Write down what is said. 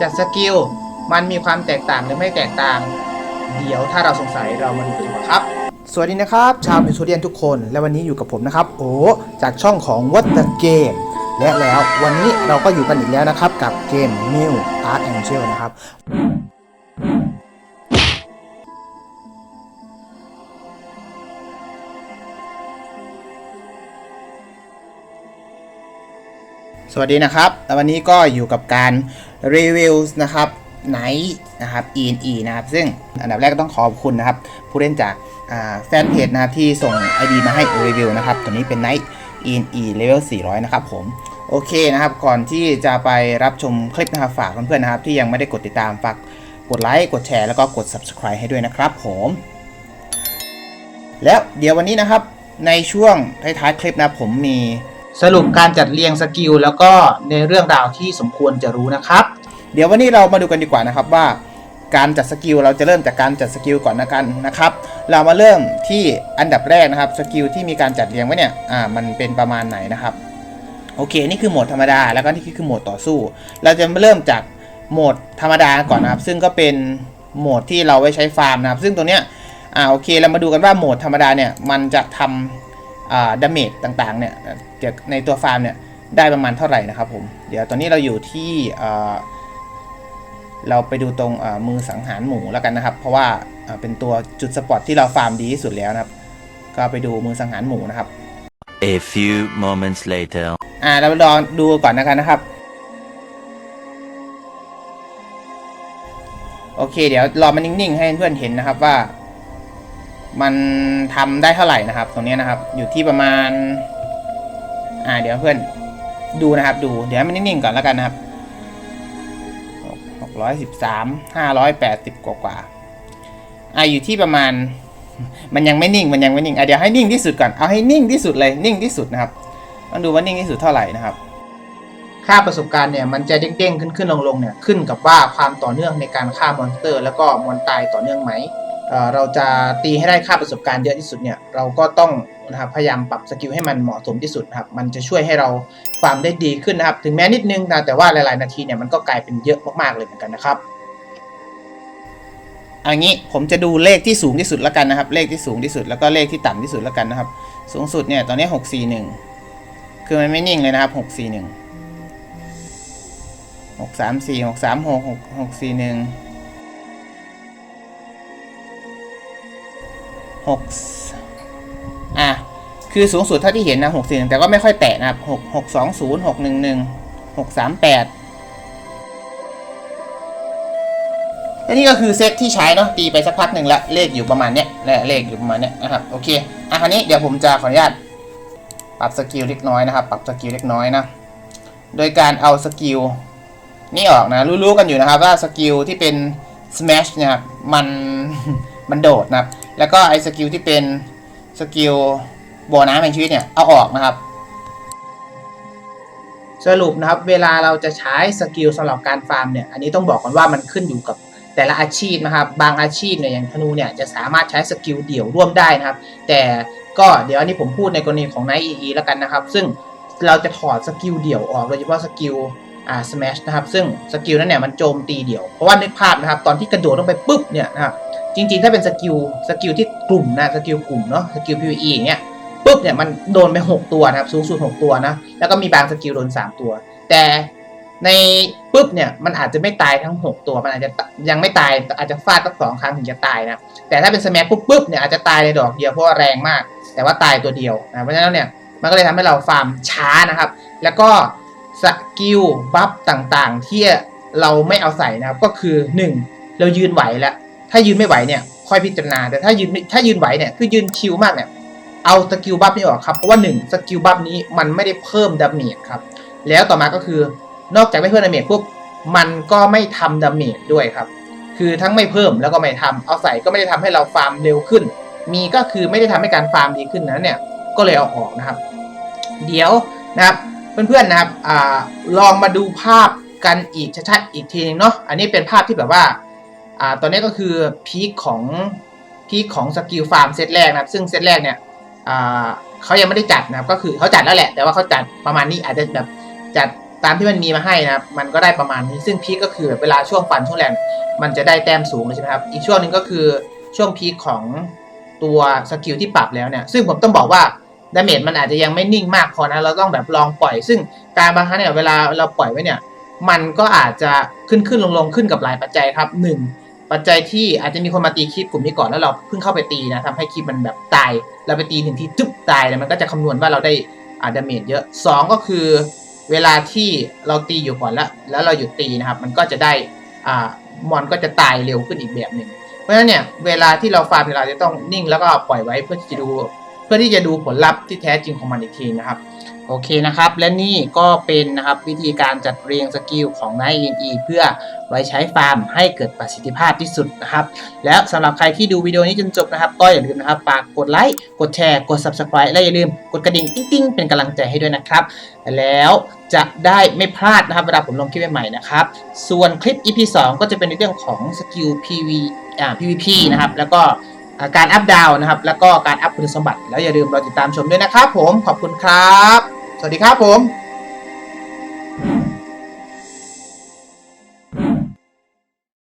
จัดสกิลมันมีความแตกต่างหรือไม่แตกต่าง เดี๋ยวถ้าเราสงสัยเรามาดูกันดีกว่าครับ สวัสดีนะครับชาวเป็นโซเดียนทุกคน และวันนี้อยู่กับผมนะครับ โอ้จากช่องของ What the Game และแล้ววันนี้เราก็อยู่กันอีกแล้วนะครับ กับเกม New Art Angel นะครับ สวัสดีนะครับ แล้ววันนี้ก็อยู่กับการ รีวิวนะครับไนท์นะครับ E&E นะครับ ซึ่งอันดับแรกก็ต้องขอบคุณนะครับ ผู้เล่นจากาแฟนเพจนะครับที่ส่ง ID มาให้รีวิวนะครับ ตัวนี้เป็น Night E&E Level 400 นะครับผมโอเคนะครับ ก่อนที่จะไปรับชมคลิปนะครับฝากเพื่อนๆนะครับ ที่ยังไม่ได้กดติดตามฝากกดไลค์กดแชร์แล้วก็กด Subscribe ให้ด้วยนะครับผม แล้วเดี๋ยววันนี้นะครับในช่วงท้ายๆคลิปนะผมมี สรุปการจัดเรียงสกิลแล้วก็ในเรื่องราวที่สมควรจะรู้นะครับ เดี๋ยววันนี้เรามาดูกันดีกว่านะครับว่า การจัดสกิลเราจะเริ่มจากการจัดสกิลก่อนนะกันนะครับ เรามาเริ่มที่อันดับแรกนะครับสกิลที่มีการจัดเรียงไว้เนี่ยอ่ามันเป็นประมาณไหนนะครับโอเคนี่คือโหมดธรรมดาแล้วก็นี่คือโหมดต่อสู้ เราจะมาเริ่มจากโหมดธรรมดาก่อนนะครับ ซึ่งก็เป็นโหมดที่เราไว้ใช้ฟาร์มนะครับ ซึ่งตัวเนี้ยอ่าโอเคเรามาดูกันว่าโหมดธรรมดาเนี่ยมันจะทำอ่า ดาเมจต่างๆเนี่ยจากในตัวฟาร์มเนี่ยได้ประมาณเท่าไหร่นะครับผม เดี๋ยวตอนนี้เราอยู่ที่อ่าเราไปดูตรงอ่ามือสังหารหมูแล้วกันนะครับ เพราะว่าอ่าเป็นตัวจุดสปอตที่เราฟาร์มดีที่สุดแล้วนะครับ ก็ไปดูมือสังหารหมูนะครับ A few moments later. อ่าเราลองดูก่อนนะครับนะครับ โอเค เดี๋ยวรอมันนิ่งๆ ให้เพื่อนเห็นนะครับว่า มันทำได้เท่าไหร่นะครับ ตรงนี้นะครับ อยู่ที่ประมาณ อ่า เดี๋ยวเพื่อน ดูนะครับ ดู เดี๋ยวให้มันนิ่งๆก่อนแล้วกันนะครับหกร้อยสิบสามห้าร้อยแปดสิบกว่าๆอ่าอยู่ที่ประมาณ มันยังไม่นิ่ง มันยังไม่นิ่ง อะเดี๋ยวให้นิ่งที่สุดก่อน เอาให้นิ่งที่สุดเลย นิ่งที่สุดนะครับต้องดูว่านิ่งที่สุดเท่าไหร่นะครับ ค่าประสบการณ์เนี่ย มันจะเด้งๆ ขึ้นขึ้นลงลงๆ เนี่ย ขึ้นกับว่าความต่อเนื่องในการฆ่ามอนสเตอร์ แล้วก็มอนตายต่อเนื่องไหม เราจะตีให้ได้ค่าประสบการณ์เยอะที่สุดเนี่ยเราก็ต้องนะครับพยายามปรับสกิลให้มันเหมาะสมที่สุดครับมันจะช่วยให้เราความได้ดีขึ้นนะครับ ถึงแม้นิดนึงนะแต่ว่าหลาย ๆ นาทีเนี่ยมันก็กลายเป็นเยอะมากๆเลยเหมือนกันนะครับอันนี้ผมจะดูเลขที่สูงที่สุดแล้วกันนะครับ เลขที่สูงที่สุดแล้วก็เลขที่ต่ำที่สุดแล้วกันนะครับ สูงสุดเนี่ยตอนนี้ 641 คือมันไม่นิ่งเลยนะครับ 641 634 636 641 หกอะ คือสูงสุดเท่าที่เห็นนะหกสี่หนึ่งแต่ก็ไม่ค่อยแตะนะครับหกหกสองศูนย์หกหนึ่งหนึ่งหกสามแปดและนี่ก็คือเซตที่ใช้เนาะตีไปสักพักหนึ่งละเลขอยู่ประมาณเนี้ยและเลขอยู่ประมาณเนี้ยนะครับโอเคอะคราวนี้เดี๋ยวผมจะขออนุญาตปรับสกิลเล็กน้อยนะครับ ปรับสกิลเล็กน้อยนะโดยการเอาสกิลนี่ออกนะรู้ๆกันอยู่นะครับว่าสกิลที่เป็น smash เนี่ยมัน มันโดดนะครับ แล้วก็ไอ้สกิลที่เป็นสกิลโบน้ำแห่งชีวิตเนี่ยเอาออกนะครับ สรุปนะครับ เวลาเราจะใช้สกิลสำหรับการฟาร์มเนี่ย อันนี้ต้องบอกก่อนว่ามันขึ้นอยู่กับแต่ละอาชีพนะครับ บางอาชีพเนี่ยอย่างธนูเนี่ยจะสามารถใช้สกิลเดี่ยวร่วมได้นะครับ แต่ก็เดี๋ยวอันนี้ผมพูดในกรณีของ Night EE แล้วกันนะครับ ซึ่งเราจะถอดสกิลเดี่ยวออกโดยเฉพาะสกิลอ่า smash นะครับ ซึ่งสกิลนั้นเนี่ยมันโจมตีเดี่ยว เพราะว่านึกภาพนะครับ ตอนที่กระโดดลงไปปุ๊บเนี่ยนะครับ จริงๆ ถ้าเป็นสกิลสกิลที่กลุ่มนะสกิลกลุ่มเนาะสกิล PVE อย่างเงี้ยปุ๊บเนี่ยมันโดนไป 6 ตัวนะครับสูงสุด 6 ตัวนะแล้วก็มีบางสกิลโดน 3 ตัว แต่ในปุ๊บเนี่ยมันอาจจะไม่ตายทั้ง 6 ตัวมันอาจจะยังไม่ตายอาจจะฟาดสักสองครั้งถึงจะตายนะแต่ถ้าเป็นสแมปปุ๊บปุ๊บเนี่ยอาจจะตายในดอกเดียวเพราะว่าแรงมาก แต่ว่าตายตัวเดียวนะเพราะฉะนั้นเนี่ยมันก็เลยทำให้เราฟาร์มช้านะครับ แล้วก็สกิลบัฟต่างๆ ที่เราไม่เอาใส่นะครับก็คือ 1 เรายืนไหวแล้ว ถ้ายืนไม่ไหวเนี่ยค่อยพิจารณาแต่ถ้ายืนถ้ายืนไหวเนี่ยคือยืนคิวมากเนี่ยเอาสกิลบัฟนี้ออกครับเพราะว่าหนึ่งสกิลบัฟนี้มันไม่ได้เพิ่มดาเมจครับแล้วต่อมาก็คือนอกจากไม่เพิ่มดาเมจปุ๊บมันก็ไม่ทำดาเมจด้วยครับ คือทั้งไม่เพิ่มแล้วก็ไม่ทำเอาใส่ก็ไม่ได้ทำให้เราฟาร์มเร็วขึ้น มีก็คือไม่ได้ทำให้การฟาร์มดีขึ้นนะเนี่ยก็เลยเอาออกนะครับ เดี๋ยวนะครับเพื่อนๆนะครับอลองมาดูภาพกันอีกชัดๆอีกทีนึงเนาะอันนี้เป็นภาพที่แบบว่า อ่าตอนนี้ก็คือพีคของพีคของสกิลฟาร์มเซตแรกนะครับ ซึ่งเซตแรกเนี่ยอ่าเขายังไม่ได้จัดนะครับ ก็คือเขาจัดแล้วแหละ แต่ว่าเขาจัดประมาณนี้อาจจะแบบจัดตามที่มันมีมาให้นะครับ มันก็ได้ประมาณนี้ ซึ่งพีคก็คือแบบเวลาช่วงฟันช่วงแรงมันจะได้แต้มสูงเลยใช่ไหมครับ อีกช่วงหนึ่งก็คือช่วงพีคของตัวสกิลที่ปรับแล้วเนี่ย ซึ่งผมต้องบอกว่าดาเมจมันอาจจะยังไม่นิ่งมากพอนะ เราต้องแบบลองปล่อย ซึ่งการบางครั้งเนี่ยเวลาเราปล่อยไว้เนี่ย มันก็อาจจะขึ้นขึ้นลงลงขึ้นกับหลายปัจจัยครับหนึ่ง ปัจจัยที่อาจจะมีคนมาตีคลิปกลุ่มนี้ก่อนแล้วเราเพิ่งเข้าไปตีนะทำให้คลิปมันแบบตาย เราไปตีถึงที่จุ๊บตายแล้วมันก็จะคำนวณว่าเราได้อาดาเมจเยอะสองก็คือเวลาที่เราตีอยู่ก่อนแล้ว แล้วเราหยุดตีนะครับ มันก็จะได้อ่ามอนก็จะตายเร็วขึ้นอีกแบบหนึ่งเพราะฉะนั้นเนี่ยเวลาที่เราฟาร์มเนี่ยเราจะต้องนิ่งแล้วก็ปล่อยไว้เพื่อที่จะดู พื่อที่จะดูผลลัพธ์ที่แท้จริงของมันอีกทีนะครับโอเคนะครับ และนี่ก็เป็นนะครับวิธีการจัดเรียงสกิลของนายอินอีเพื่อไว้ใช้ฟาร์มให้เกิดประสิทธิภาพที่สุดนะครับ แล้วสำหรับใครที่ดูวิดีโอนี้จนจบนะครับ ก็อย่าลืมนะครับฝากกดไลค์กดแชร์ กด subscribe และอย่าลืมกดกระดิ่งติ๊งๆ เป็นกำลังใจให้ด้วยนะครับ แล้วจะได้ไม่พลาดนะครับเวลาผมลงคลิปใหม่ๆนะครับ ส่วนคลิป EP 2 ก็จะเป็นในเรื่องของสกิล PV อ่า PVP นะครับแล้วก็ การอัพดาวนะครับ แล้วก็การอัพคุณสมบัติ แล้วอย่าลืมรอติดตามชมด้วยนะครับผม ขอบคุณครับ สวัสดีครับผม